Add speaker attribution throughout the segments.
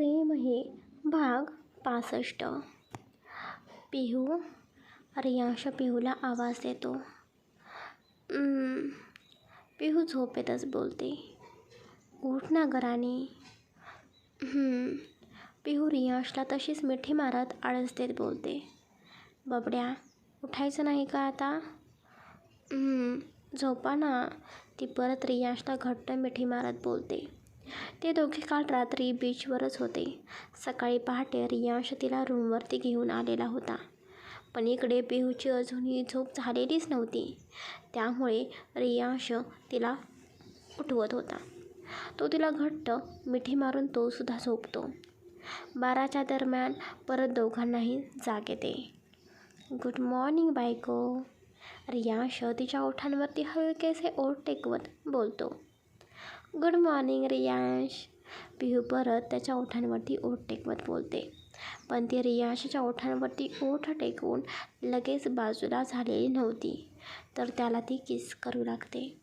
Speaker 1: प्रेम हे भाग पासष्ट. पिहू रियांश पिहूला आवाज देतो. पिहू झोपेतच बोलते. उठ ना घराने पिहू रियांशला तशीच मिठी मारत आळस देत बोलते. बबड्या उठायचं नाही का आता? झोपा ना. ती परत रियांशला घट्ट मिठी मारत बोलते. ते दोघे काल रात्री बीचवरच होते. सकाळी पहाटे रियांश तिला रूमवरती घेऊन आलेला होता. पण इकडे पिहूची अजूनही झोप झालेलीच नव्हती. त्यामुळे रियांश तिला उठवत होता. तो तिला घट्ट मिठी मारून तो सुद्धा झोपतो. बाराच्या दरम्यान परत दोघांनाही जाग येते. गुड मॉर्निंग बायको. रियांश तिच्या ओठांवरती हलकेसे ओठ टेकवत बोलतो. Good morning Riyansh. पिहू परत त्याच्या ओठांवरती ओठ टेकवत बोलते. पण ती रियांशच्या ओठांवरती ओठ टेकवून लगेच बाजूला झालेली नव्हती तर त्याला ती किस करू लागते.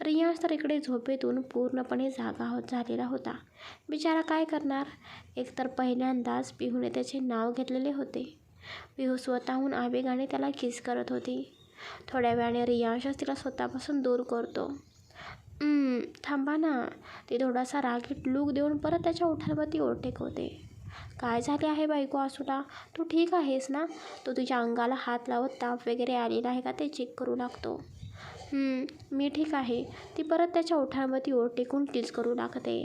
Speaker 1: रियांश तर इकडे झोपेतून पूर्णपणे जागा होत झालेला होता. बिचारा काय करणार? एकतर पहिल्यांदाच पिहूने त्याचे नाव घेतलेले होते. पिहू स्वतःहून आवेगाने त्याला किस करत होती. थोड्या वेळाने रियांशच तिला स्वतःपासून दूर करतो. थांबा ना. ती थोडासा रागीट लूक देऊन परत त्याच्या ओठांवरती ओठ टेकवते काय झाले आहे बायको आसूला? तू ठीक आहेस ना? तो तुझ्या अंगाला हात लावत ताप वगैरे आलेला आहे का ते चेक करू लागतो. मी ठीक आहे. ती परत त्याच्या ओठांवरती ओठ टेकून टीच करू लागते.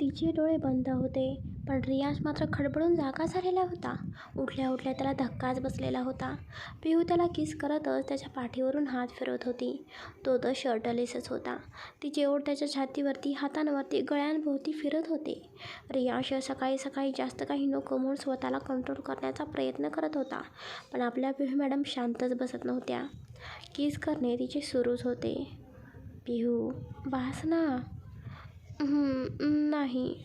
Speaker 1: तिचे डोळे बंद होते. पण रियाज मात्र खडबडून जागा झालेला होता. उठल्या उठल्या त्याला धक्काच बसलेला होता. पिहू त्याला किस करतच त्याच्या पाठीवरून हात फिरवत होती. तो तर शर्टलेसच होता. तिचे ओढ त्याच्या छातीवरती हातांवरती गळ्यांभोवती फिरत होते. रियाज सकाळी सकाळी जास्त काही नको म्हणून स्वतःला कंट्रोल करण्याचा प्रयत्न करत होता. पण आपल्या पिहू मॅडम शांतच बसत नव्हत्या. किस करणे तिचे सुरूच होते. पिहू बास ना नाही.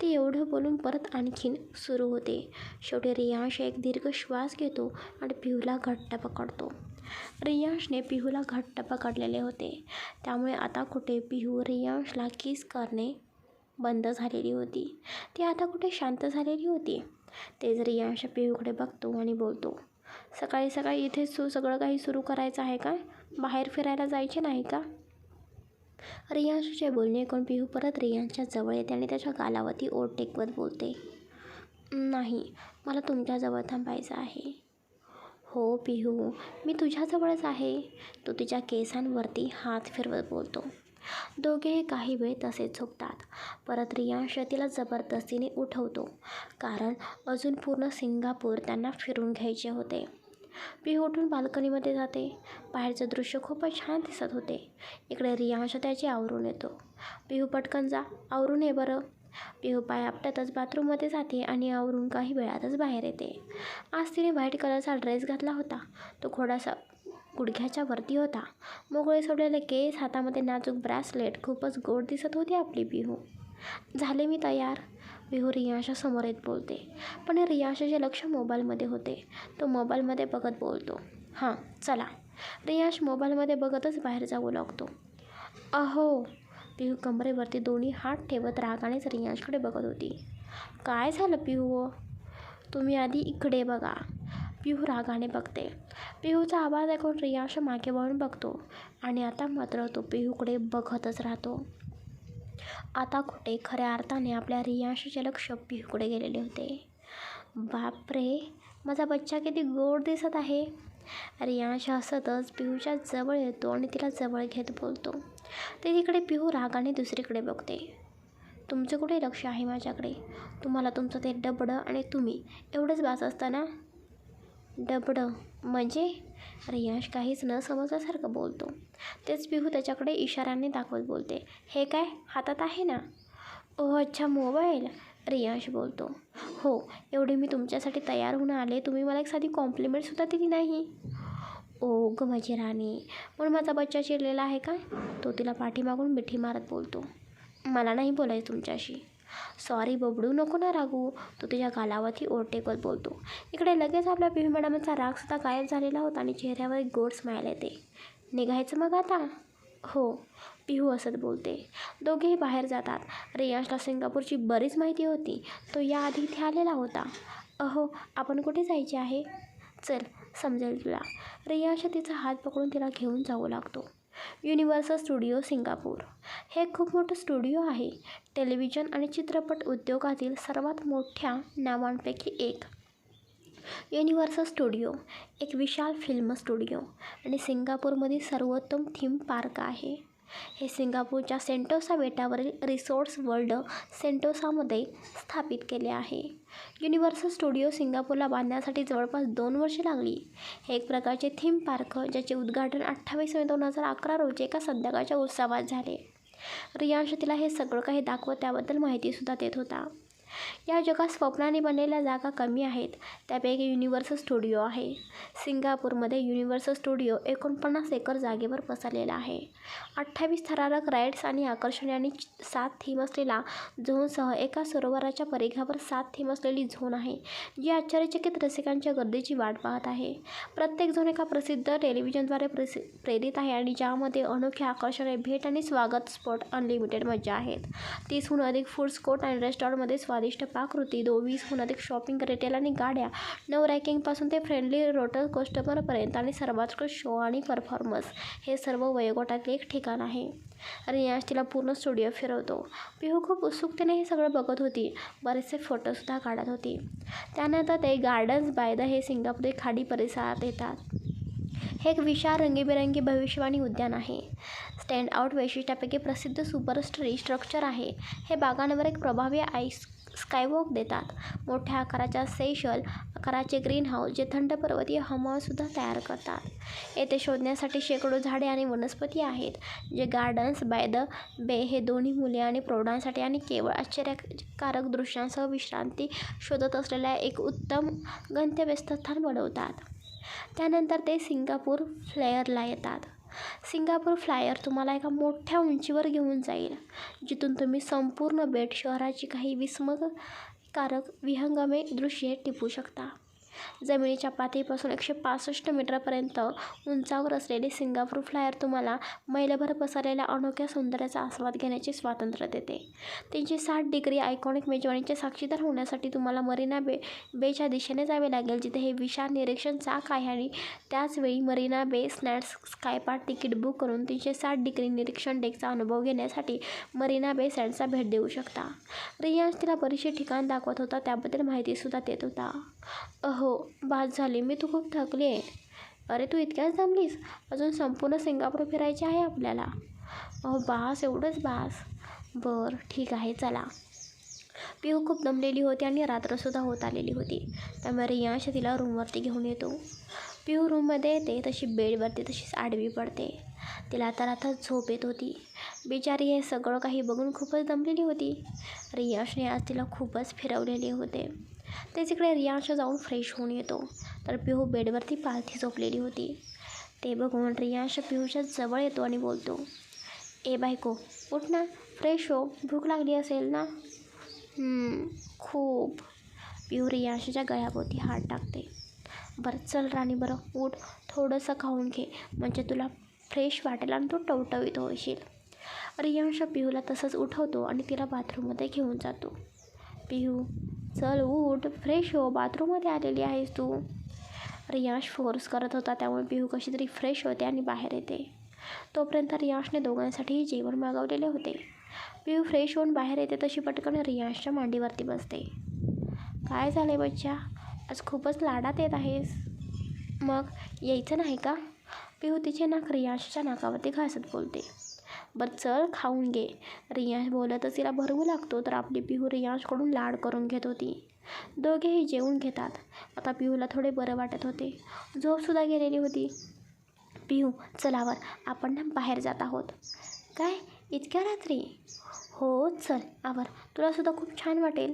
Speaker 1: ते एवढं बोलून परत आणखीन सुरू होते. शेवटी रियांश एक दीर्घ श्वास घेतो आणि पिहूला घट्ट पकडतो रियांशने पिहूला घट्ट पकडलेले होते. त्यामुळे आता कुठे पिहू रियांशला किस करणे बंद झालेली होती. ती आता कुठे शांत झालेली होती? तेच रियांश पिहूकडे बघतो आणि बोलतो सकाळी सकाळी इथेच सु सगळं काही सुरू करायचं आहे का? बाहेर फिरायला जायचे नाही का? रियांशूचे बोलणे कोण पिहू परत रियांशच्या जवळ येते आणि त्याच्या गालावरती ओट टेकवत बोलते नाही मला तुमच्याजवळ थांबायचं आहे. हो पिहू मी तुझ्याजवळच आहे. तो तिच्या केसांवरती हात फिरवत बोलतो. दोघेही काही वेळ तसेच झोपतात. परत रियांश तिला जबरदस्तीने उठवतो कारण अजून पूर्ण सिंगापूर त्यांना फिरून घ्यायचे होते. पिहू उठून बाल्कनीमध्ये जाते. बाहेरचं दृश्य खूपच छान दिसत होते. इकडे रियांश त्याची आवरून येतो. पिहू पटकन जा. आवरून ये बरं. पिहू पाय आपट्यातच बाथरूममध्ये जाते आणि आवरून काही वेळातच बाहेर येते. आज तिने व्हाईट कलरचा ड्रेस घातला होता. तो थोडासा गुडघ्याच्या वरती होता. मोगळे सोडलेले केस हातामध्ये नाजूक ब्रॅसलेट खूपच गोड दिसत होती आपली पिहू. झाले मी तयार. पिहू हो रियाशासमोर येत बोलते. पण रियाशाचे लक्ष मोबाईलमध्ये होते तो मोबाईलमध्ये बघत बोलतो. हां चला. रियाश मोबाईलमध्ये बघतच बाहेर जाऊ लागतो. अहो पिहू कमरेवरती दोन्ही हात ठेवत रागानेच रियाशकडे बघत होती. काय झालं पिहू हो? तुम्ही आधी इकडे बघा. पिहू रागाने बघते. पिहूचा आवाज ऐकून रियाश मागे वळून बघतो आणि आता मात्र तो पिहूकडे बघतच राहतो. आता कुठे खऱ्या अर्थाने आपल्या रियांशचे लक्ष पिहूकडे गेलेले होते. बापरे माझा बच्चा किती गोड दिसत आहे. रियांश हसतच पिहूच्या जवळ येतो आणि तिला जवळ घेत बोलतो. ते तिकडे पिहू रागाने दुसरीकडे बघते. तुमचं कुठे लक्ष आहे माझ्याकडे? तुम्हाला तुमचं ते डबडं आणि तुम्ही एवढंच बास असताना? डबडं म्हणजे? रियांश काहीच न समजल्यासारखं बोलतो. तेच पिहू त्याच्याकडे इशाऱ्याने दाखवत बोलते. हे काय? हातात आहे ना? ओह अच्छा मोबाईल? रियांश बोलतो. हो एवढे मी तुमच्यासाठी तयार होऊन आले. तुम्ही मला एक साधी कॉम्प्लिमेंटसुद्धा दिली नाही. ओ ग माझी राणी. पण माझा बच्चा चिरलेला आहे का? तो तिला पाठीमागून मिठी मारत बोलतो. मला नाही बोलायचं तुमच्याशी. सॉरी बबडू नको ना रागू. तो तुझ्या गालावरती ओरटेकत बोलतो. इकडे लगेच आपल्या पिहू मॅडमचा रागसुद्धा गायब झालेला होता आणि चेहऱ्यावर एक गोड स्माईल येते. निघायचं मग आता? हो पिहू असत बोलते. दोघेही बाहेर जातात. रियांशला सिंगापूरची बरीच माहिती होती. तो याआधी इथे आलेला होता. अहो आपण कुठे जायचे आहे? चल समजेल तुला. रियांश तिचा हात पकडून तिला घेऊन जाऊ लागतो. Universal Studio Singapore. हे खूप मोठं स्टुडिओ आहे. टेलिव्हिजन आणि चित्रपट उद्योगातील सर्वात मोठ्या नावांपैकी एक. युनिव्हर्सल स्टुडिओ एक विशाल फिल्म स्टुडिओ आणि सिंगापूरमधील सर्वोत्तम थीम पार्क आहे. हे सिंगापूरच्या सेंटोसा बेटावरील रिसोर्ट्स वर्ल्ड सेंटोसामध्ये स्थापित केले आहे. युनिव्हर्सल स्टुडिओ सिंगापूरला बांधण्यासाठी जवळपास दोन वर्षे लागली. हे एक प्रकारचे थीम पार्क ज्याचे उद्घाटन अठ्ठावीस मे दोन हजार अकरा रोजी एका संध्याकाळच्या उत्सवात झाले. रियांश तिला हे सगळं काही दाखवत त्याबद्दल माहितीसुद्धा देत होता. या जगात स्वप्नाने बनलेल्या जागा कमी आहेत. त्यापैकी युनिव्हर्सल स्टुडिओ आहे. सिंगापूरमध्ये युनिव्हर्सल स्टुडिओ एकोणपन्नास एकर जागेवर पसरलेला आहे. अठ्ठावीस थरारक राईड्स आणि आकर्षणे आणि सात थीम असलेला झोनसह एका सरोवराच्या परिघावर सात थीम असलेली झोन आहे जी आश्चर्यचकित रसिकांच्या गर्दीची वाट पाहत आहे. प्रत्येक झोन एका प्रसिद्ध टेलिव्हिजनद्वारे प्रसि प्रेरित आहे आणि ज्यामध्ये अनोख्या आकर्षणे भेट आणि स्वागत स्पॉट अनलिमिटेड मज्जा आहेत. तीसहून अधिक फूड स्कोट आणि रेस्टॉरंटमध्ये स्वादिष्ट पाककृती दो वीसहून अधिक शॉपिंग रिटेल आणि गाड्या. नऊ रॅकिंगपासून ते फ्रेंडली रोटर कस्टमरपर्यंत आणि सर्वोत्कृष्ट शो आणि परफॉर्मन्स हे सर्व वयोगटातले एक ठिकाण आहे. रियाज तिला पूर्ण स्टुडिओ फिरवतो. पिहू खूप उत्सुकतेने हे सगळं बघत होती. बरेचसे फोटोसुद्धा काढत होती. त्यानंतर ते गार्डन्स बाय द हे सिंगापूर खाडी परिसरात येतात. हे एक विशाल रंगीबेरंगी भविष्यवाणी उद्यान आहे. स्टँड आउट वैशिष्ट्यापैकी प्रसिद्ध सुपरस्टरी स्ट्रक्चर आहे. हे बागांवर एक प्रभावी आईस स्कायवॉक देतात. मोठ्या आकाराच्या सेशल आकाराचे ग्रीन हाऊस जे थंड पर्वतीय हवामानसुद्धा तयार करतात. येथे शोधण्यासाठी शेकडो झाडे आणि वनस्पती आहेत जे गार्डन्स बाय द बे हे दोन्ही मुले आणि प्रौढांसाठी आणि केवळ आश्चर्यकारक दृश्यांसह विश्रांती शोधत असलेल्या एक उत्तम गंतव्यस्थान बनवतात. त्यानंतर ते सिंगापूर फ्लेअरला येतात. सिंगापूर फ्लायर तुम्हाला एका मोठ्या उंचीवर घेऊन जाईल. जिथून तुम्ही संपूर्ण बेट शहराची काही विस्मयकारक विहंगमे दृश्ये टिपू शकता. जमिनीच्या पातळीपासून एकशे पासष्ट मीटरपर्यंत उंचावर असलेले सिंगापूर फ्लायर तुम्हाला मैलभर पसरलेल्या अनोख्या सौंदर्याचा आस्वाद घेण्याचे स्वातंत्र्य देते. तीनशे साठ डिग्री आयकॉनिक मेजवानीचे साक्षीदार होण्यासाठी तुम्हाला मरीना बे बेच्या दिशेने जावे लागेल जिथे हे विशाल निरीक्षण चाक आहे आणि त्याचवेळी मरीना बे स्नॅट्स स्कायपार्ट तिकीट बुक करून तीनशे साठ डिग्री निरीक्षण डेकचा अनुभव घेण्यासाठी मरीना बे सँडचा भेट देऊ शकता. रियांश तिला बरीचशी ठिकाण दाखवत होता त्याबद्दल माहितीसुद्धा देत होता. अहो बाद झाली. मी तू खूप थकली आहे. अरे तू इतक्याच दमलीस? अजून संपूर्ण सिंगापूर फिरायचे आहे आपल्याला. अहो बास एवढंच बास. बरं ठीक आहे चला. पिहू खूप दमलेली होती आणि रात्रसुद्धा होत आलेली होती. त्यामुळे रियांश तिला रूमवरती घेऊन येतो. पिहू रूममध्ये येते तशी बेडवरती तशीच आडवी पडते. तिला आता आता झोप येत होती. बिचारी हे सगळं काही बघून खूपच दमलेली होती. रियांशने आज तिला खूपच फिरवलेले होते. ते तिकडे रियांश जाऊन फ्रेश होऊन येतो. तर पिहू बेडवरती पालथी झोपलेली होती. ते बघून रियांश पिहूच्या जवळ येतो आणि बोलतो ए बायको उठ ना फ्रेश हो भूक लागली असेल ना? खूप. पिहू रियांशच्या गळ्याभोवती हात टाकते. बरं चल राणी बरं उठ थोडंसं खाऊन घे म्हणजे तुला फ्रेश वाटेल आणि तू टवटवीत होशील. रियांश पिहूला तसंच उठवतो आणि तिला बाथरूममध्ये घेऊन जातो. पिहू चल उठ फ्रेश हो बाथरूममध्ये आलेली आहेस तू. रियांश फोर्स करत होता त्यामुळे पिहू कशी तरी फ्रेश होते आणि बाहेर येते. तोपर्यंत रियांशने दोघांसाठीही जेवण मागवलेले होते. पिहू फ्रेश होऊन बाहेर येते तशी पटकन रियांशच्या मांडीवरती बसते. काय झाले बच्चा? आज खूपच लाडात येत आहेस. मग यायचं नाही का? पिहू तिचे नाक रियांशच्या नाकावरती घासत बोलते. बरं चल खाऊन घे. रियांश बोलतच तिला भरवू लागतो. तर आपली पिहू रियांशकडून लाड करून घेत होती. दोघेही जेवून घेतात. आता पिहूला थोडे बरं वाटत होते. झोपसुद्धा गेलेली होती. पिहू चलावर आपण ना बाहेर जात आहोत. काय? इतक्या रात्री? हो चल आवर. तुलासुद्धा खूप छान वाटेल.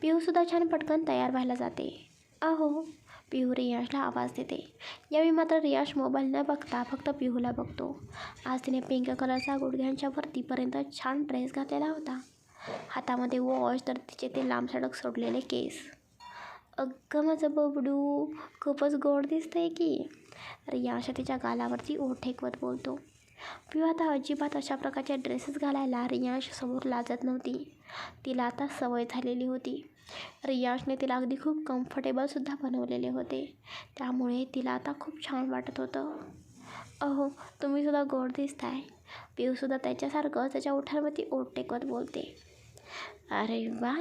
Speaker 1: पिहूसुद्धा छान पटकन तयार व्हायला जाते. अहो पिहू रियाशला आवाज देते. यावेळी मात्र रियाश मोबाईल न बघता फक्त पिहूला बघतो. आज तिने पिंक कलरचा गुडघ्यांच्या वरतीपर्यंत छान ड्रेस घातलेला होता. हातामध्ये वॉच तर तिचे ते लांब सडक सोडलेले केस. अगं माझं बबडू खूपच गोड दिसतंय की. रियाश तिच्या गालावरती ओठेकवत ठेकवत बोलतो. पिऊ आता अजिबात अशा प्रकारचे ड्रेसेस घालायला रियांशसमोर लाजत नव्हती. तिला आता सवय झालेली होती. रियाजने तिला अगदी खूप कम्फर्टेबलसुद्धा बनवलेले होते. त्यामुळे तिला आता खूप छान वाटत होतं. अहो तुम्हीसुद्धा गोड दिसताय. पिऊसुद्धा त्याच्यासारखं त्याच्या ओठांवरती ओठ टेकवत बोलते. अरे वा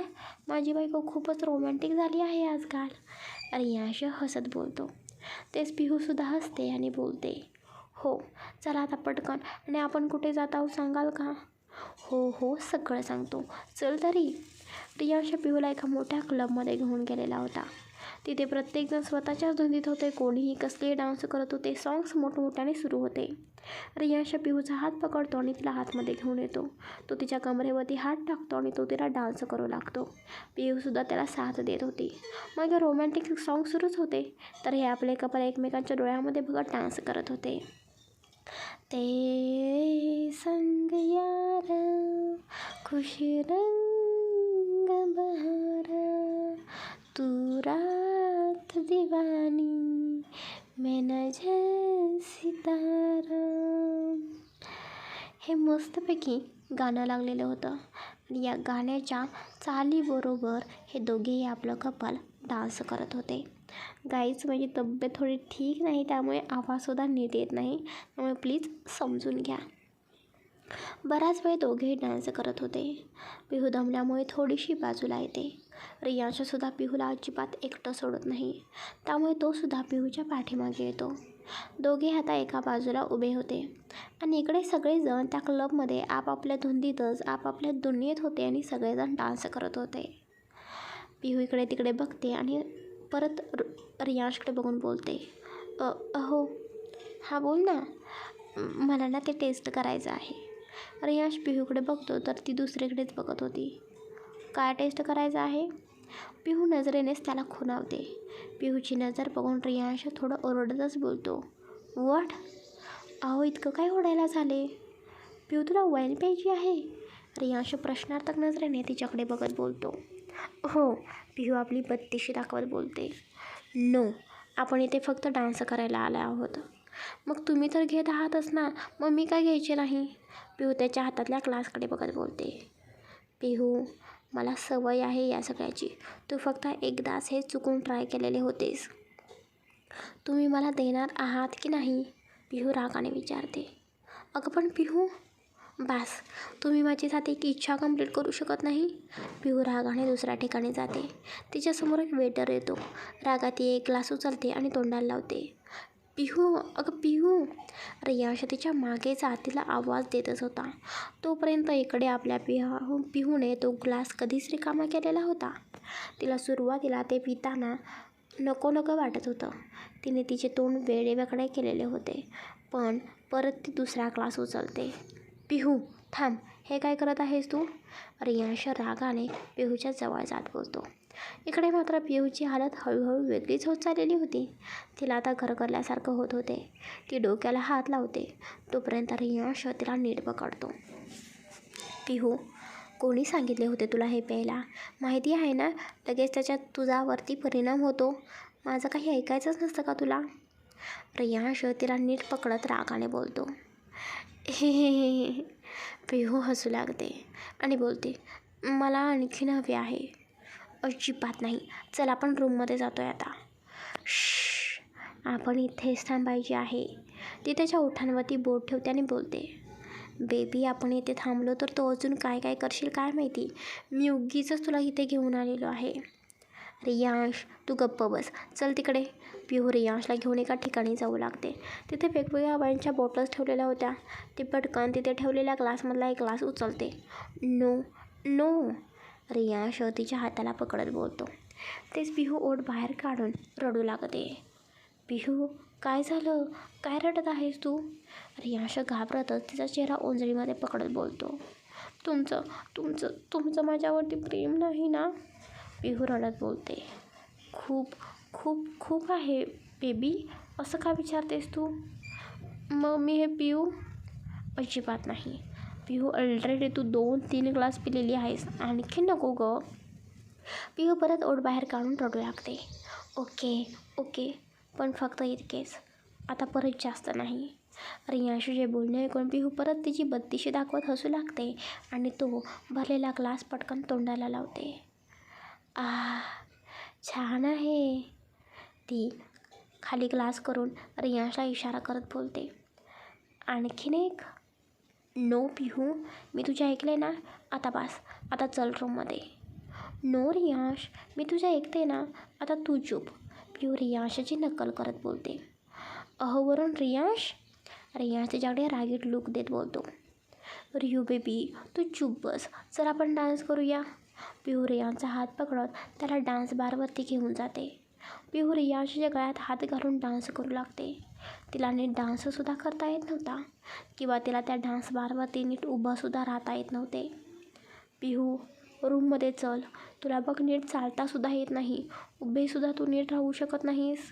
Speaker 1: माझी बायको खूपच रोमॅन्टिक झाली आहे आजकाल. रियांश हसत बोलतो. तेच पिहूसुद्धा हसते आणि बोलते हो चला आता पटकन आणि आपण कुठे जात आहोत सांगाल का? हो हो सगळं सांगतो. चल तरी. रियांश पिहूला एका मोठ्या क्लबमध्ये घेऊन गेलेला होता. तिथे प्रत्येकजण स्वतःच्याच धुंदीत होते कोणीही कसलेही डान्स करत होते सॉंग्स मोठमोठ्याने सुरू होते. रियांश पिहूचा हात पकडतो आणि तिला हातमध्ये घेऊन येतो. तो तिच्या कमरेवरती हात टाकतो आणि तो तिला डान्स करू लागतो. पिहूसुद्धा त्याला साथ देत होती. मग रोमॅन्टिक सॉन्ग सुरूच होते तर हे आपले कपल एकमेकांच्या डोळ्यामध्ये बघत डान्स करत होते. ते संग यार खुश रंग बहारा तू रात दीवानी मैं नजर सितारा। हे मस्तपैकी गाणं लागलेलं होतं. आणि या गाण्याच्या चालीबरोबर हे दोघेही आपलं कपाल डान्स करत होते. गाईच माझी तब्येत थोडी ठीक नाही त्यामुळे आवाजसुद्धा नीट येत नाही. त्यामुळे प्लीज समजून घ्या. बराच वेळ दोघेही डान्स करत होते. पिहू दमल्यामुळे थोडीशी बाजूला येते. रियांशसुद्धा पिहूला अजिबात एकटं सोडत नाही. त्यामुळे तोसुद्धा पिहूच्या पाठीमागे येतो. दोघे आता एका बाजूला उभे होते. आणि इकडे सगळेजण त्या क्लबमध्ये आपापल्या धुंदीतच आपापल्या दुनियेत होते आणि सगळेजण डान्स करत होते. पिहू इकडे तिकडे बघते आणि परत रियांशकडे बघून बोलते अहो हां बोल ना. मला ना ते टेस्ट करायचं आहे. रियांश पिहूकडे बघतो तर ती दुसरीकडेच बघत होती. काय टेस्ट करायचं आहे? पिहू नजरेनेच त्याला खुणावते. पिहूची नजर बघून रियांश थोडं ओरडतच बोलतो. वट? अहो इतकं काय ओढायला झाले? पिहू तुला वाईन प्यायची आहे? रियांश प्रश्नार्थक नजरेने तिच्याकडे बघत बोलतो. हो पिहू आपली बत्तीशी दाखवत बोलते. नो आपण इथे फक्त डान्स करायला आला आहोत. मग तुम्ही तर घेत आहातच ना मग मी काय घ्यायचे नाही? पिहू त्याच्या हातातल्या क्लासकडे बघत बोलते. पिहू मला सवय आहे या सगळ्याची. तू फक्त एकदाच हे चुकून ट्राय केलेले होतेस. तुम्ही मला देणार आहात की नाही? पिहू रागाने विचारते. अगं पण पिहू बास तुम्ही माझी एक इच्छा कंप्लीट करू शकत नाही? पिहू रागाने दुसऱ्या ठिकाणी जाते. तिच्यासमोर एक वेटर येतो. रागात ती एक ग्लास उचलते आणि तोंडाला लावते. पिहू अगं पिहू. रियांश तिच्यामागे तिला आवाज देतच होता. तोपर्यंत इकडे आपल्या पिहू पिहूने तो ग्लास कधीच रिकामा केलेला होता. तिला सुरुवातीला ते पिताना नको नको वाटत होतं. तिने तिचे तोंड वेगळे केलेले होते पण परत ती दुसरा ग्लास उचलते. पिहू थांब हे काय करत आहेस तू? रियांश रागाने पिहूच्या जवळ जात बोलतो. इकडे मात्र पिहूची हालत हळूहळू वेगळीच होत चाललेली होती. तिला आता करल्यासारखं होत होते. ती डोक्याला हात लावते. तोपर्यंत रियांश तिला नीट पकडतो. पिहू कोणी सांगितले होते तुला हे प्यायला? माहिती आहे ना लगेच त्याच्यात तुझावरती परिणाम होतो. माझं काही ऐकायचंच नसतं का तुला? रियाश तिला नीट पकडत रागाने बोलतो. हे हे हे. पिहू हसू लागते आणि बोलते मला आणखीन हवे आहे. अजिबात नाही. चल आपण रूममध्ये जातो आहे आता. श आपण इथेच थांबायची आहे ती त्याच्या ओठांवरती बोट ठेवते आणि बोलते बेबी आपण इथे थांबलो तर तो अजून काय काय करशील काय माहिती? मी उगीचंच तुला इथे घेऊन आलेलो आहे. रियांश तू गप्प बस. चल तिकडे. पिहू रियांशला घेऊन एका ठिकाणी जाऊ लागते. तिथे वेगवेगळ्या वाईनच्या बॉटल्स ठेवलेल्या होत्या. ती पटकन तिथे ठेवलेल्या ग्लासमधला एक ग्लास उचलते. नो नो रिया तिच्या हाताला पकडत बोलतो. तेच बिहू ओढ बाहेर काढून रडू लागते. बिहू काय झालं? काय रडत आहेस तू? रियांश घाबरतच तिचा चेहरा ओंजळीमध्ये पकडत बोलतो. तुमचं तुमचं तुमचं माझ्यावरती प्रेम नाही ना? बिहू रडत बोलते. खूप खूप खूप आहे बेबी. असं का विचारतेस तू? मग मी हे पिऊ? अजिबात नाही. पिहू ऑलरेडी तू दोन तीन ग्लास पिलेली आहेस. आणखी नको ग. पिहू परत ओढ बाहेर काढून रडू लागते. ओके ओके पण फक्त इतकेच. आता परत जास्त नाही. रियांशचे बोलणे ऐकून पिहू परत तिची बत्तीशी दाखवत हसू लागते आणि तो भरलेला ग्लास पटकन तोंडाला लावते. आ छान आहे. ती खाली ग्लास करून रियांशला इशारा करत बोलते. आणखीन एक? नो पिहू मी तुझे ऐकले ना? आता बास आता चल रूममध्ये. नो रियांश मी तुझ्या ऐकते ना? आता तू चूप. पिहू रियांशची नक्कल करत बोलते. अहोवरून रियांश? रियांश तिच्याकडे रागीट लुक देत बोलतो. रियू बेबी तू चूप बस. चल आपण डान्स करूया. पिहू रियांचा हात पकडत त्याला डान्स बारवरती घेऊन जाते. पिहू रियांशच्या गळ्यात हात घालून डान्स करू लागते. तिला नीट डान्ससुद्धा करता येत नव्हता. किंवा तिला त्या डान्स बारवरती नीट उभंसुद्धा राहता येत नव्हते. पिहू रूममध्ये चल. तुला बघ नीट चालतासुद्धा येत नाही. उभेसुद्धा तू नीट राहू शकत नाहीस.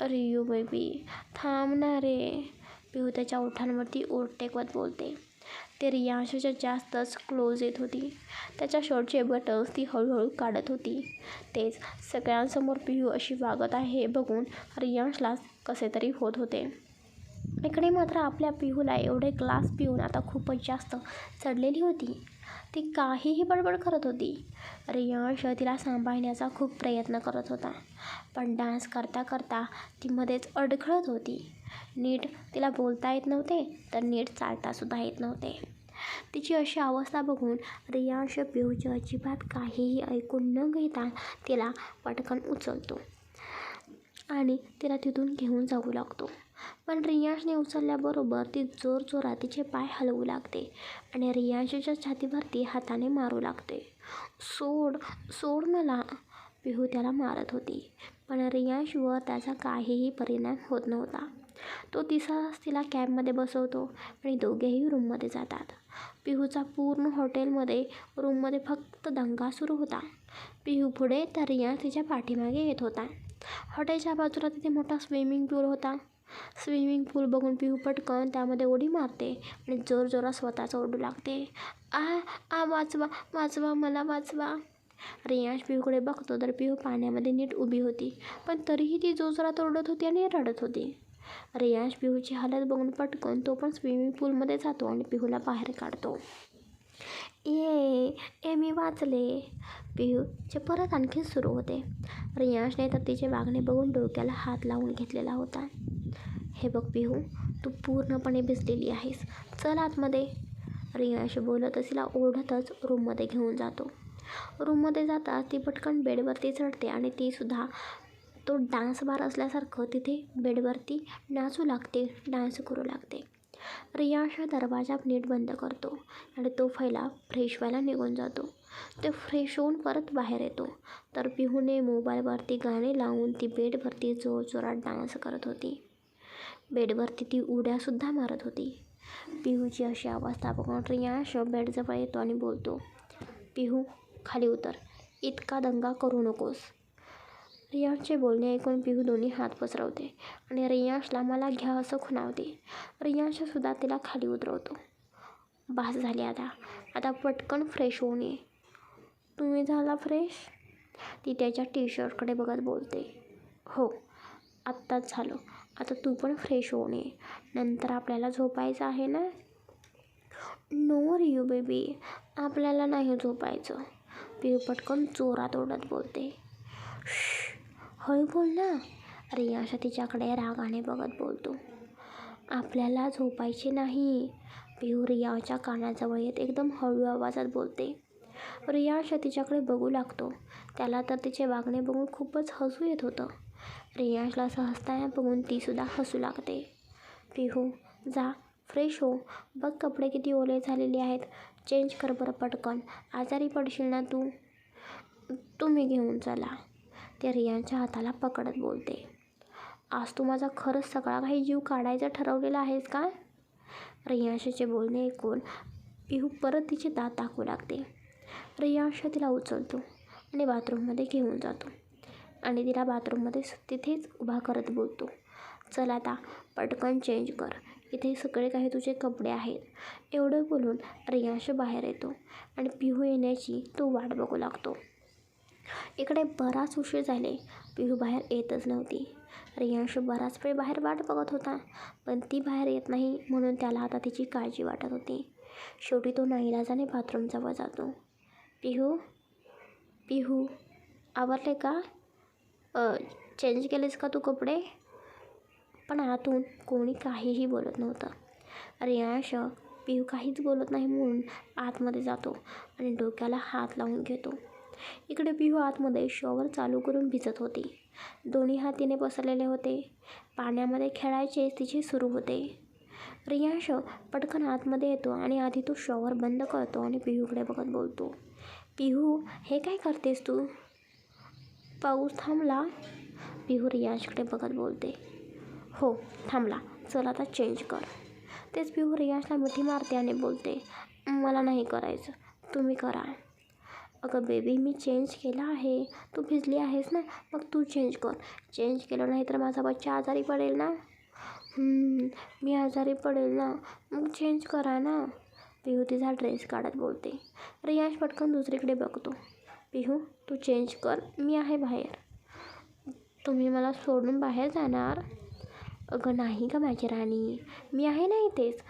Speaker 1: रियू बेबी थांब ना रे. पिहू त्याच्या ओठांवरती ओरटेकवत बोलते. ते रियांशच्या जास्तच क्लोज येत होती. त्याच्या शर्टचे बटन्स ती हळूहळू काढत होती. तेच सगळ्यांसमोर पिहू अशी वागत आहे हे बघून रियांशला कसे तरी होत होते. इकडे मात्र आपल्या पिहूला एवढे ग्लास पिऊन आता खूपच जास्त चढलेली होती. ती काहीही बडबड करत होती. रियांश तिला सांभाळण्याचा खूप प्रयत्न करत होता. पण डान्स करता करता ती मध्येच अडखळत होती. नीट तिला बोलता येत नव्हते तर नीट चालतासुद्धा येत नव्हते. तिची अशी अवस्था बघून रियांश पिहूची अजिबात काहीही ऐकून न घेता तिला पटकन उचलतो. आणि तिला तिथून घेऊन जाऊ लागतो. पण रियांशने उचलल्याबरोबर ती जोरजोरात तिचे पाय हलवू लागते आणि रियांशच्या छातीवरती हाताने मारू लागते. सोड सोड मला पिहू त्याला मारत होती. पण रियांशवर त्याचा काहीही परिणाम होत नव्हता. तो तिसाच तिला कॅबमध्ये बसवतो आणि दोघेही रूममध्ये जातात. पिहूचा पूर्ण हॉटेलमध्ये रूममध्ये फक्त दंगा सुरू होता. पिहू पुढे तर रियांश तिच्या पाठीमागे येत होता. हॉटेलच्या बाजूला तिथे मोठा स्विमिंग पूल होता. स्विमिंग पूल बघून पिहू पटकन त्यामध्ये उडी मारते आणि जोरजोरात स्वतःच ओढू लागते. आ आ वाचवा वाचवा मला वाचवा रियांश पिहूकडे बघतो तर पिहू पाण्यामध्ये नीट उभी होती पण तरीही ती जोरजोरात ओरडत होती आणि रडत होती. रियांश पिहूची हालत बघून पटकन तो पण स्विमिंग पूलमध्ये जातो आणि पिहूला बाहेर काढतो. ये ए मी वाचले. पिहूचे परत आणखी सुरू होते. रियांशने तर तिचे वागणे बघून डोक्याला हात लावून घेतलेला होता. हे बघ पिहू तू पूर्णपणे भिजलेली आहेस. चल आतमध्ये. रियांश बोलत तिला ओढतच रूममध्ये घेऊन जातो. रूममध्ये जाता ती पटकन बेडवरती चढते आणि तीसुद्धा तो डान्स बार असल्यासारखं तिथे बेडवरती नाचू लागते डान्स करू लागते. रियाशा दरवाजा नीट बंद करतो आणि तो फैला फ्रेश व्हायला निघून जातो. ते फ्रेश होऊन परत बाहेर येतो. तर पिहूने मोबाईलवरती गाणे लावून ती बेडवरती जोरजोरात डान्स करत होती. बेडवरती ती उड्यासुद्धा मारत होती. पिहूची अशी अवस्था बघून रियाश बेडजवळ येतो आणि बोलतो पिहू खाली उतर. इतका दंगा करू नकोस. रियांशचे बोलणे ऐकून पिहू दोन्ही हात पसरवते आणि रियांशला मला घ्या असं खुणावते. रियाजसुद्धा तिला खाली उतरवतो. बास झाली आता. आता पटकन फ्रेश होऊन ये. तुम्ही झाला फ्रेश ती त्याच्या टी शर्टकडे बघत बोलते. हो आत्ताच झालो. आता तू पण फ्रेश होऊन ये. नंतर आपल्याला झोपायचं आहे ना? नो रियू बेबी आपल्याला नाही झोपायचं. पिऊ पटकन जोरात ओढत बोलते. हळू बोल ना. रियाशा तिच्याकडे रागाने बघत बोलतो. आपल्याला झोपायचे नाही. पिहू रियाच्या कानाजवळ येत एकदम हळू आवाजात बोलते. रियाश तिच्याकडे बघू लागतो. त्याला तर तिचे वागणे बघून खूपच हसू येत होतं. रियाशला सहजताना बघून तीसुद्धा हसू लागते. पिहू जा फ्रेश हो. बघ कपडे किती ओले झालेले आहेत. चेंज कर बरं पटकन. आजारी पडशील ना तू? तुम्ही घेऊन चला. ते रियांच्या हाताला पकडत बोलते. आज तू माझा खरंच सगळा काही जीव काढायचा ठरवलेला आहेस का? रियांशाचे बोलणे ऐकून पिहू परत तिचे दात दाखवू लागते. रियांश तिला उचलतो आणि बाथरूममध्ये घेऊन जातो आणि तिला बाथरूममध्ये तिथेच उभा करत बोलतो. चल आता पटकन चेंज कर. इथे सगळे काही तुझे कपडे आहेत. एवढं बोलून रियांश बाहेर येतो आणि पिहू येण्याची तो वाट बघू लागतो. इकडे बराच उशीर झाले. पिहू बाहेर येतच नव्हती. रियांश बराच वेळ बाहेर वाट बघत होता पण ती बाहेर येत नाही म्हणून त्याला आता तिची काळजी वाटत होती. शेवटी तो नाईलाजाने बाथरूमजवळ जातो. पिहू पिहू आवरले का? चेंज केलेस का तू कपडे? पण आतून कोणी काहीही बोलत नव्हतं. रियांश पिहू काहीच बोलत नाही म्हणून आतमध्ये जातो आणि डोक्याला हात लावून घेतो. इकडे पिहू आतमध्ये शॉवर चालू करून भिजत होती. दोन्ही हात तिने पसरलेले होते. पाण्यामध्ये खेळायचे तिचे सुरू होते. रियांश पटकन आतमध्ये येतो आणि आधी तो शॉवर बंद करतो आणि पिहूकडे बघत बोलतो पिहू हे काय करतेस तू? पाऊस थांबला? पिहू रियांशकडे बघत बोलते हो थांबला. चल आता चेंज कर. तेच पिहू रियांशला मिठी मारते आणि बोलते मला नाही करायचं. तुम्ही करा. अगं बेबी मी चेंज केला आहे. तू भिजली आहेस ना? मग तू चेंज कर. चेंज केलं नाही तर माझा बच्चा आजारी पडेल ना? मी आजारी पडेल ना? मग चेंज करा ना. पिहू तिचा ड्रेस काढत बोलते. रियाश पटकन दुसरीकडे बघतो. पिहू तू चेंज कर. मी आहे बाहेर. तुम्ही मला सोडून बाहेर जाणार? अगं नाही का माझी राणी. मी आहे ना इथेच.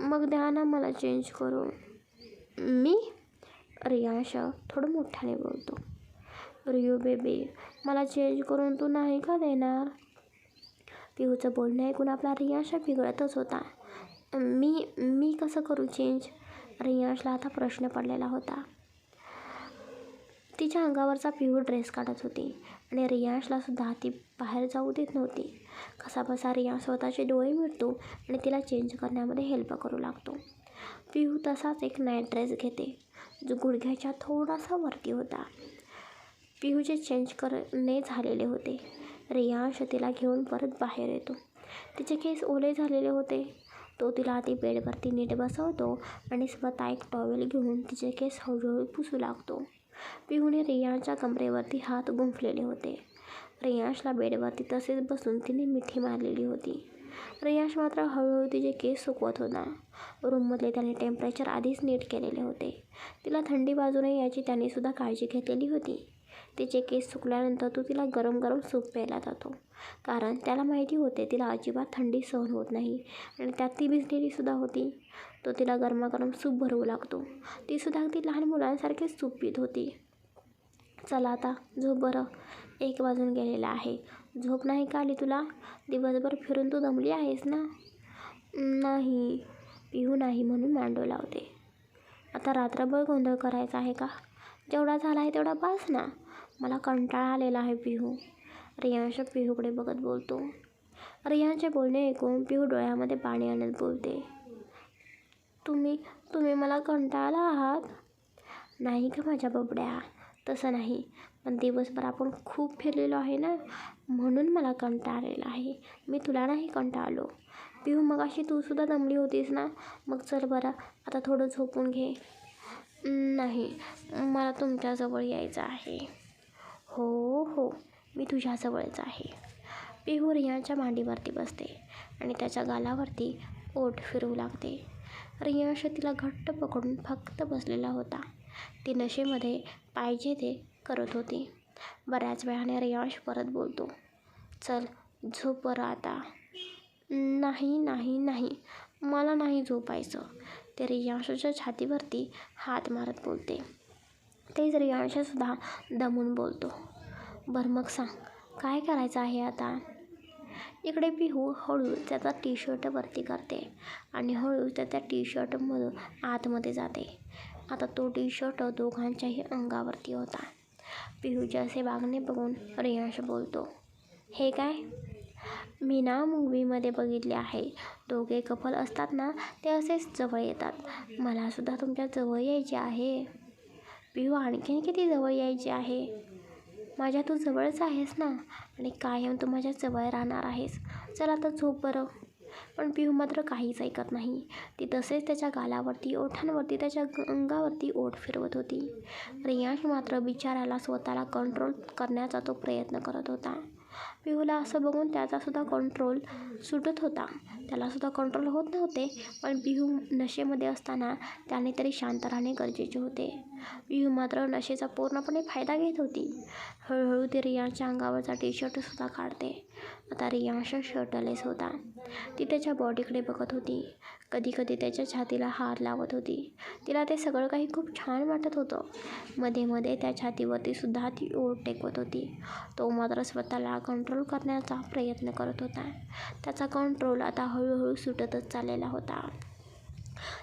Speaker 1: मग द्या ना मला चेंज करून. मी? रियांश थोडं मोठ्याने बोलतो. रियू बेबी मला चेंज करून तू नाही का देणार? पिहूचं बोलणं ऐकून आपला रियांश बिघडतच होता. मी मी कसं करू चेंज रियांशला आता प्रश्न पडलेला होता. तिच्या अंगावरचा पिहू ड्रेस काढत होती आणि रियांशलासुद्धा ती बाहेर जाऊ देत नव्हती. कसाबसा रियांश स्वतःचे डोळे मिळतो आणि तिला चेंज करण्यामध्ये हेल्प करू लागतो. पिहू तसाच एक नाईट ड्रेस घेते. जो गुडघ्याच्या थोडासा वरती होता. पिहूचे चेंज करणे झालेले होते. रियांश तिला घेऊन परत बाहेर येतो. तिचे केस ओले झालेले होते. तो तिला आधी बेडवरती नीट बसवतो आणि स्वतः एक टॉवेल घेऊन तिचे केस हळूहळू पुसू लागतो. पिहूने रियांशच्या कमरेवरती हात गुंफलेले होते. रियांशला बेडवरती तसेच बसून तिने मिठी मारलेली होती. रियाश मात्र हळूहळू तिचे केस सुकवत होता. रूममधले त्याने टेम्परेचर आधीच नीट केलेले होते. तिला थंडी बाजू नये याची त्यानेसुद्धा काळजी घेतलेली होती. तिचे केस सुकल्यानंतर तो तिला गरम गरम सूप प्यायला जातो. कारण त्याला माहिती होते तिला अजिबात थंडी सहन होत नाही आणि त्यात ती भिजलेलीसुद्धा होती. तो तिला गरमागरम सूप भरवू लागतो. तीसुद्धा अगदी लहान मुलांसारखेच सूप पित होती. चला आता झोप बरं. एक वाजून गेलेला आहे. झोप नाही का आली तुला? दिवसभर फिरून तू दमली आहेस ना? नाही पिहू नाही म्हणून मांडू लावते. आता रात्रभर गोंधळ करायचा आहे का? जेवढा झाला आहे तेवढा बस ना. मला कंटाळा आलेला आहे पिहू. रियांश पिहूकडे बघत बोलतो. रियांचे बोलणे ऐकून पिहू डोळ्यामध्ये पाणी आणत बोलते. तुम्ही तुम्ही मला कंटाळला आहात? नाही का माझ्या बबड्या? तसं नाही. पण दिवसभर आपण खूप फिरलेलो आहे ना? म्हणून मला कंटाळा आलेला आहे. मी तुला नाही कंटाळलो. पिहू मग अशी तूसुद्धा दमली होतीस ना? मग चल बरं आता थोडं झोपून घे. नाही मला तुमच्याजवळ यायचं आहे. हो हो मी तुझ्याजवळच आहे. पिहू रियाच्या मांडीवरती बसते आणि त्याच्या गालावरती ओठ फिरवू लागते. रियांश तिला घट्ट पकडून फक्त बसलेला होता. ती नशेमध्ये पाहिजे ते करत होती. बऱ्याच वेळाने रियांश परत बोलतो चल झोप बरं आता. नाही नाही नाही. मला नाही झोपायचं. ते रियांशच्या छातीवरती हात मारत बोलते. तेच रियांशसुद्धा दमून बोलतो. बरं मग सांग काय करायचं आहे आता? इकडे पिहू हळू त्याचा टी शर्ट वरती करते आणि हळू त्या टी शर्टमधून आतमध्ये जाते. आता तो टी शर्ट दोघांच्याही अंगावरती होता. पिहूचे असे वागणे बघून रियांश बोलतो हे काय? मी ना मूवीमध्ये बघितले आहे. दोघे कपल असतात ना ते असेच जवळ येतात. मलासुद्धा तुमच्या जवळ यायचे आहे. पिहू आणखीन किती जवळ यायचे आहे? माझ्या तू जवळच आहेस ना? आणि कायम तू माझ्या जवळ राहणार आहेस. चल आता झोप बरं. पण पिहू मात्र काहीच ऐकत नाही. ती तसेच त्याच्या गालावरती ओठांवरती त्याच्या अंगावरती ओठ फिरवत होती. रियांश मात्र बिचाराला स्वतःला कंट्रोल करण्याचा तो प्रयत्न करत होता. पिहूला असं बघून त्याचासुद्धा कंट्रोल सुटत होता. त्यालासुद्धा कंट्रोल होत नव्हते पण पिहू नशेमध्ये असताना त्याने तरी शांत राहणे गरजेचे होते. पिहू मात्र नशेचा पूर्णपणे फायदा घेत होती. हळूहळू ते रियांच्या अंगावरचा टी शर्टसुद्धा काढते. आता रियांश शर्टलेस होता। ती त्याच्या बॉडीकडे बघत होती. कधीकधी त्याच्या छातीला हात लावत होती. तिला ते सगळं काही खूप छान वाटत होतं. मध्ये मध्ये त्या छातीवरती सुद्धा ती ओढ टेकवत होती. तो मात्र स्वतःला कंट्रोल करण्याचा प्रयत्न करत होता. त्याचा कंट्रोल आता हळूहळू सुटतच चाललेला होता.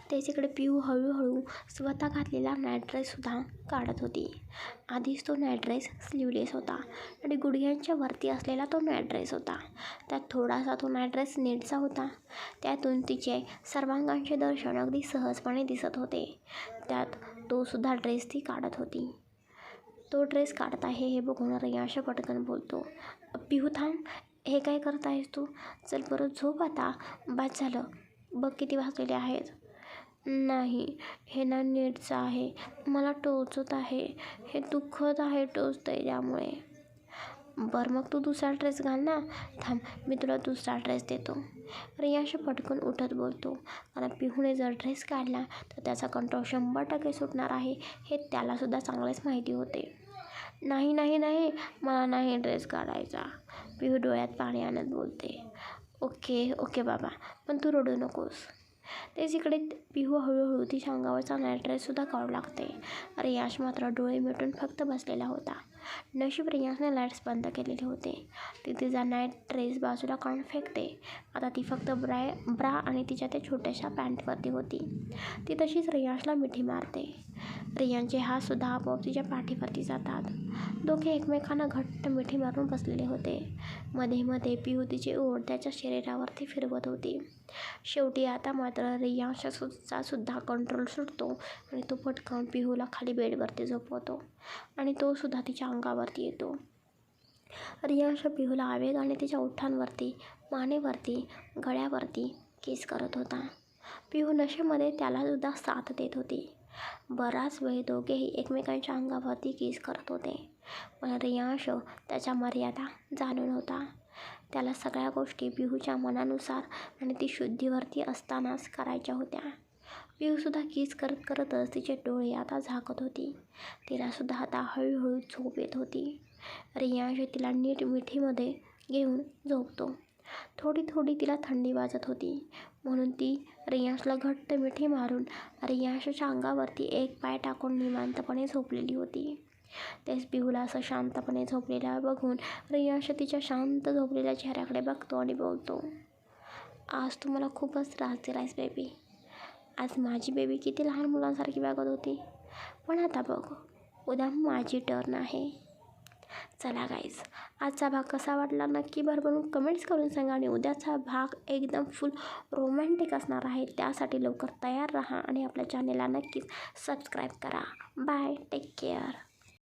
Speaker 1: त्याच्याकडे पिऊ हळूहळू स्वतः घातलेला नाईट ड्रेससुद्धा काढत होती. आधीच तो नाईट ड्रेस स्लीवलेस होता आणि गुडघ्यांच्या वरती असलेला तो नाईट ड्रेस होता. त्यात थोडासा तो नाईट ड्रेस नेटचा होता. त्यातून तिचे सर्वांगांचे दर्शन अगदी सहजपणे दिसत होते. त्यात तो सुद्धा ड्रेस ती काढत होती. तो ड्रेस काढत आहे हे बघून रियाशा पटकन बोलतो पिहू थांब हे काय करत आहेस तू? चल बरं झोप आता. बाद झालं. बघ किती वाजलेले आहेत. नाही हे ना नीटचं आहे. मला टोचत आहे. हे दुखत आहे टोचतं आहे त्यामुळे. बरं मग तू दुसरा ड्रेस घाल ना. थांब मी तुला दुसरा ड्रेस देतो. रियांश पटकन उठत बोलतो. कारण पिहूने जर ड्रेस काढला तर त्याचा कंट्रोल शंभर टक्के सुटणार आहे. हे त्यालासुद्धा चांगलेच माहिती होते. नाही नाही नाही. मला नाही ड्रेस काढायचा. पिहू डोळ्यात पाणी आणत बोलते. ओके ओके बाबा. पण तू रडू नकोस. तेच इकडे पिहू हो हळूहळू तिच्या अंगावरचा नाईट ड्रेससुद्धा काढू लागते. रियाश मात्र डोळे मिटून फक्त बसलेला होता. नशीब रियासने लाईट्स बंद केलेले होते. ती तिचा नाईट ड्रेस बाजूला काढून फेकते. आता ती फक्त ब्राय ब्रा आणि तिच्या त्या छोट्याशा पॅन्टवरती होती. ती तशीच रियाशला मिठी मारते. रियांचे हातसुद्धा आपोआप तिच्या पाठीवरती जातात. दोघे एकमेकांना घट्ट मिठी मारून बसलेले होते. मध्ये मध्ये पिहू हो तिची ओढ त्याच्या शरीरावरती फिरवत होती. शेवटी आता मात्र रियांशचा सुद्धा कंट्रोल सुटतो. आणि तो पटकन पिहूला खाली बेडवरती झोपवतो. आणि तो सुद्धा तिच्या अंगावरती येतो. रियांश पिहूला आवेगाने तिच्या ओठांवरती मानेवरती गळ्यावरती केस करत होता. पिहू नशेमध्ये त्यालासुद्धा साथ देत होती. बराच वेळ दोघेही एकमेकांच्या अंगावरती केस करत होते. पण रियांश त्याच्या मर्यादा जाणून होता. त्याला सगळ्या गोष्टी पिहूच्या मनानुसार आणि ती शुद्धीवरती असतानाच करायच्या होत्या. पिऊसुद्धा किस करत करतच तिचे डोळे आता झाकत होती. तिलासुद्धा आता हळूहळू झोप येत होती. रियांश तिला नीट मिठीमध्ये घेऊन झोपतो. थोडी थोडी तिला थंडी वाजत होती. म्हणून ती रियांशला घट्ट मिठी मारून रियांशच्या अंगावरती एक पाय टाकून निवांतपणे झोपलेली होती. तेच पिहूला असं शांतपणे झोपलेला बघून रियांश तिच्या शांत झोपलेल्या चेहऱ्याकडे बघतो आणि बोलतो आज तू मला खूपच त्रास दिलायस बेबी आज माझी बेबी किती लहान मुलांसारखी वागत होती. पण आता बघ उद्या माझी टर्न आहे. चला गाईज आजचा भाग कसा वाटला नक्की भरभरून कमेंट्स करून सांगा आणि उद्याचा भाग एकदम फुल रोमॅन्टिक असणार आहे. त्यासाठी लवकर तयार राहा आणि आपल्या चॅनेलला नक्कीच सबस्क्राईब करा. Bye take care